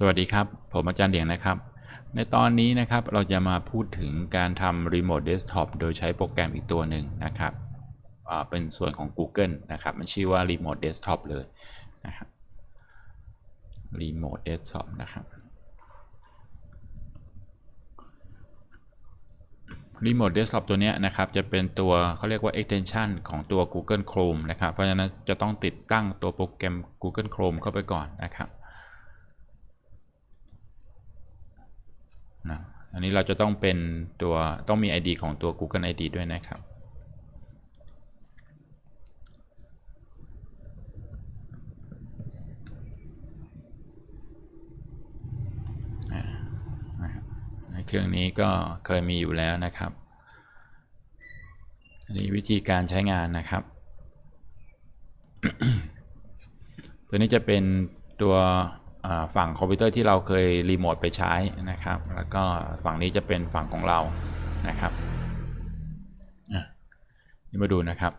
สวัสดีครับ ผมอาจารย์เดียงนะครับ ในตอนนี้นะครับเราจะมาพูดถึงการทำ Remote Desktop โดยใช้โปรแกรมอีกตัวหนึ่งนะครับเป็นส่วนของ Google นะครับ มันชื่อว่า Remote Desktop เลยนะครับ Remote Desktop นะครับ Remote Desktop ตัวนี้นะครับ จะเป็นตัวเขาเรียกว่า extension ของตัว Google Chrome นะครับ เพราะฉะนั้นจะต้องติดตั้งตัวโปรแกรม Google Chrome เข้าไปก่อนนะครับ นะอันนี้เราจะต้องเป็นตัวต้องมี ID ของตัว Google ID ด้วยนะครับอ่านะครับ เครื่องนี้ก็เคยมีอยู่แล้วนะครับ อันนี้วิธีการใช้งานนะครับ ตัวนี้จะเป็นตัว ฝั่งคอมพิวเตอร์ที่เราเคยรีโมทไปใช้นะครับ แล้วก็ฝั่งนี้จะเป็นฝั่งของเรานะครับอะนี่มาดูนะครับ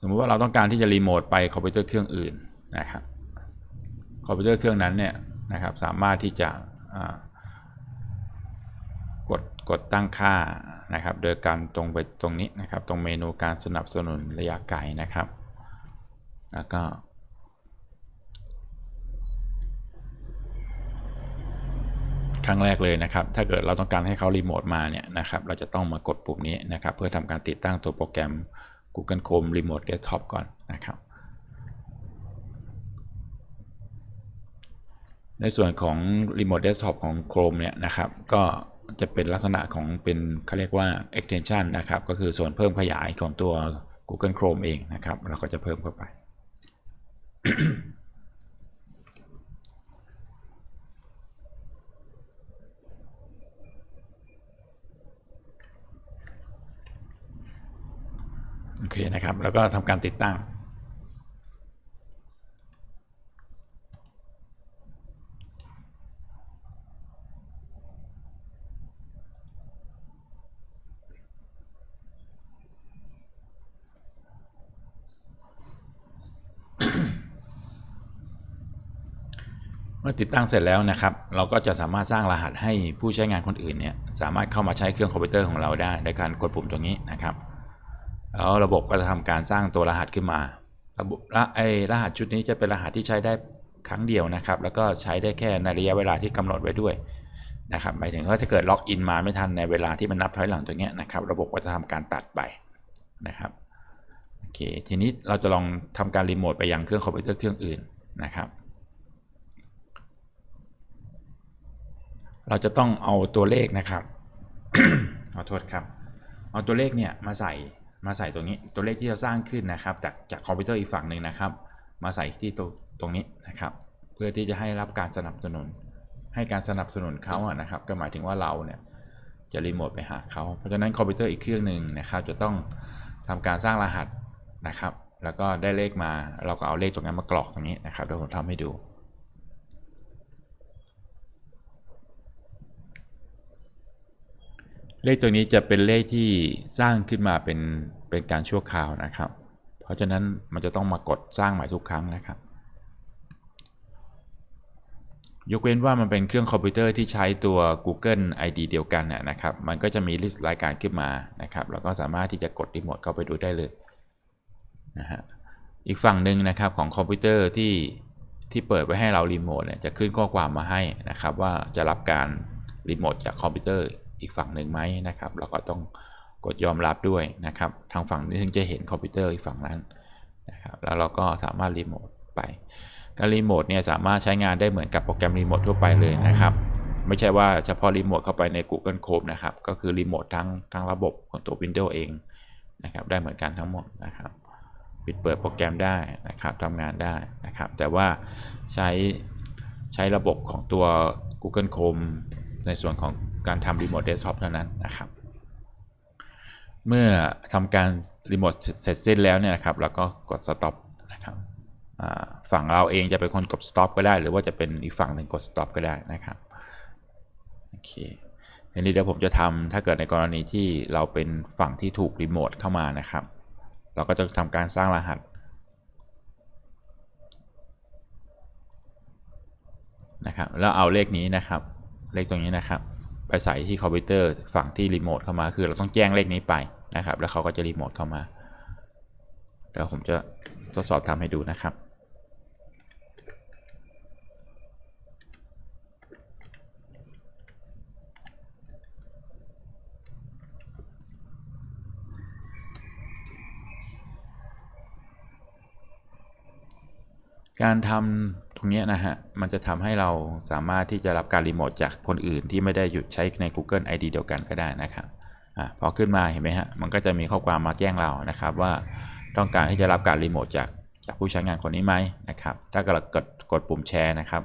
สมมุติว่าเราต้องการที่จะรีโมทไปคอมพิวเตอร์เครื่องอื่นนะครับ คอมพิวเตอร์เครื่องนั้นเนี่ยนะครับสามารถที่จะอ่ากดกดตั้งค่านะครับ โดยการตรงไปตรงนี้นะครับ ตรงเมนูการสนับสนุนระยะไกลนะครับ แล้วก็ ครั้งแรกเลยนะครับ ถ้าเกิดเราต้องการให้เขารีโมทมาเนี่ยนะครับ เราจะต้องมากดปุ่มนี้นะครับ เพื่อทำการติดตั้งตัวโปรแกรม Google Chrome Remote Desktop ก่อนนะครับในส่วนของ Remote Desktop ของ Chrome เนี่ยนะครับ ก็จะเป็นลักษณะของเป็นเขาเรียกว่า extension นะครับ ก็คือส่วนเพิ่มขยายของตัว Google Chrome เองนะครับ เราก็จะเพิ่มเข้าไป โอเคนะครับ แล้วก็ทำการติดตั้ง เมื่อติดตั้งเสร็จแล้วนะครับ เราก็จะสามารถสร้างรหัสให้ผู้ใช้งานคนอื่นเนี่ยสามารถเข้ามาใช้เครื่องคอมพิวเตอร์ของเราได้โดยการกดปุ่มตรงนี้นะครับ แล้วระบบก็จะทำการสร้างตัวรหัสขึ้นมา ระบบละไอรหัสชุดนี้จะเป็นรหัสที่ใช้ได้ครั้งเดียวนะครับ แล้วก็ใช้ได้แค่ในระยะเวลาที่กำหนดไว้ด้วยนะครับหมายถึงว่าถ้าเกิดล็อกอินมาไม่ทันในเวลาที่มันนับถอยหลังตัวเนี้ยนะครับ ระบบก็จะทำการตัดไปนะครับโอเคทีนี้เราจะลองทำการรีโมทไปยังเครื่องคอมพิวเตอร์เครื่องอื่นนะครับ เราจะต้องเอาตัวเลขนะครับขอโทษครับ เอาตัวเลขเนี่ยมาใส่ มาใส่ตรงนี้ตัวเลขที่เราสร้างขึ้นนะครับ จากจากคอมพิวเตอร์อีกฝั่งหนึ่งนะครับ มาใส่ที่ตรงตรงนี้นะครับ เพื่อที่จะให้รับการสนับสนุน ให้การสนับสนุนเขาอะนะครับ ก็หมายถึงว่าเราเนี่ยจะรีโมทไปหาเขาเพราะฉะนั้นคอมพิวเตอร์อีกเครื่องหนึ่งนะครับ จะต้องทำการสร้างรหัสนะครับ แล้วก็ได้เลขมาเราก็เอาเลขตรงนั้นมากรอกตรงนี้นะครับเดี๋ยวผมทำให้ดู เลขตัวนี้จะเป็นเลขที่สร้างขึ้นมาเป็นเป็นการชั่วคราวนะครับ เพราะฉะนั้นมันจะต้องมากดสร้างใหม่ทุกครั้งนะครับ ยกเว้นว่ามันเป็นเครื่องคอมพิวเตอร์ที่ใช้ตัว Google ID เดียวกันน่ะนะครับ มันก็จะมีลิสต์รายการขึ้นมานะครับ แล้วก็สามารถที่จะกดรีโมทเข้าไปดูได้เลยนะฮะ อีกฝั่งหนึ่งนะครับของคอมพิวเตอร์ที่ที่เปิดไว้ให้เรารีโมทเนี่ยจะขึ้นข้อความมาให้นะครับ ว่าจะรับการรีโมทจากคอมพิวเตอร์ อีกฝั่งหนึ่งไหมนะครับเราก็ต้องกดยอมรับด้วยนะครับ ทางฝั่งนี้ถึงจะเห็นคอมพิวเตอร์อีกฝั่งนั้นนะครับ แล้วเราก็สามารถรีโมทไป การรีโมทเนี่ยสามารถใช้งานได้เหมือนกับโปรแกรมรีโมททั่วไปเลยนะครับ ไม่ใช่ว่าเฉพาะรีโมทเข้าไปใน Google Chrome นะครับ ก็คือรีโมททั้งทั้งระบบของตัว Windows เองนะครับ ได้เหมือนกันทั้งหมดนะครับ ปิดเปิดโปรแกรมได้นะครับทำงานได้นะครับ แต่ว่าใช้ใช้ระบบของตัว Google Chrome ในส่วนของ การทำ Remote Desktop เท่านั้นนะครับ เมื่อทำการรีโมทเสร็จสิ้นแล้วเนี่ยนะครับเราก็กด stop นะครับฝั่งเราเองจะเป็นคนกด stop ก็ได้ หรือว่าจะเป็นอีกฝั่งหนึ่งกด stop ก็ได้นะครับโอเคทีนี้เดี๋ยวผมจะทำถ้าเกิดในกรณีที่เราเป็นฝั่งที่ถูกรีโมทเข้ามานะครับ เราก็จะทำการสร้างรหัสนะครับแล้วเอาเลขนี้นะครับ เลขตรงนี้นะครับ ไปใส่ที่คอมพิวเตอร์ฝั่งที่รีโมทเข้ามาคือเราต้องแจ้งเลขนี้ไปนะครับ แล้วเขาก็จะรีโมทเข้ามาเดี๋ยวผมจะทดสอบทำให้ดูนะครับการทำ ตรงนี้นะฮะ มันจะทำให้เราสามารถที่จะรับการรีโมทจากคนอื่นที่ไม่ได้หยุดใช้ใน Google ID เดียวกันก็ได้นะครับอะพอขึ้นมาเห็นไหมฮะ มันก็จะมีข้อความมาแจ้งเรานะครับว่าต้องการที่จะรับการรีโมทจากจากผู้ใช้งานคนนี้ไหมนะครับ ถ้าเรากดกดปุ่มแชร์นะครับ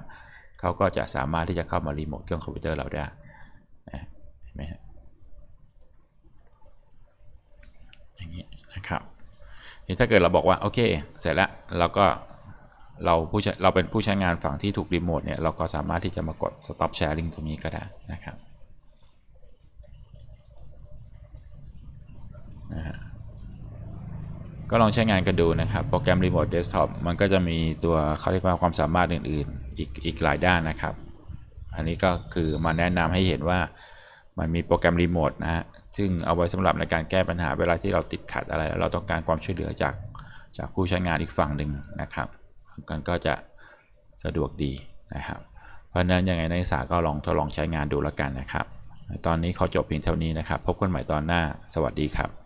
เขาก็จะสามารถที่จะเข้ามารีโมทเครื่องคอมพิวเตอร์เราได้เห็นไหมฮะอย่างนี้นะครับนี่ถ้าเกิดเราบอกว่าโอเค เสร็จแล้วเราก็ เราผู้ใช้เราเป็นผู้ใช้งานฝั่งที่ถูกรีโมทเนี่ยเราก็สามารถที่จะมากด stop sharing ตรงนี้ก็ได้นะครับนะฮะก็ลองใช้งานกันดูนะครับ โปรแกรม Remote Desktop มันก็จะมีตัวเขาเรียกว่าความสามารถอื่น ๆ อีกอีกหลายด้านนะครับ อันนี้ก็คือมาแนะนำให้เห็นว่ามันมีโปรแกรมรีโมทนะฮะ ซึ่งเอาไว้สำหรับในการแก้ปัญหาเวลาที่เราติดขัดอะไร แล้วเราต้องการความช่วยเหลือจากจากผู้ใช้งานอีกฝั่งหนึ่งนะครับ กันก็จะสะดวกดีนะครับ เพราะนั้นยังไงนักศึกษาก็ลองทดลองใช้งานดูแล้วกันนะครับ ตอนนี้เขาจบเพียงเท่านี้นะครับ พบกันใหม่ตอนหน้า สวัสดีครับ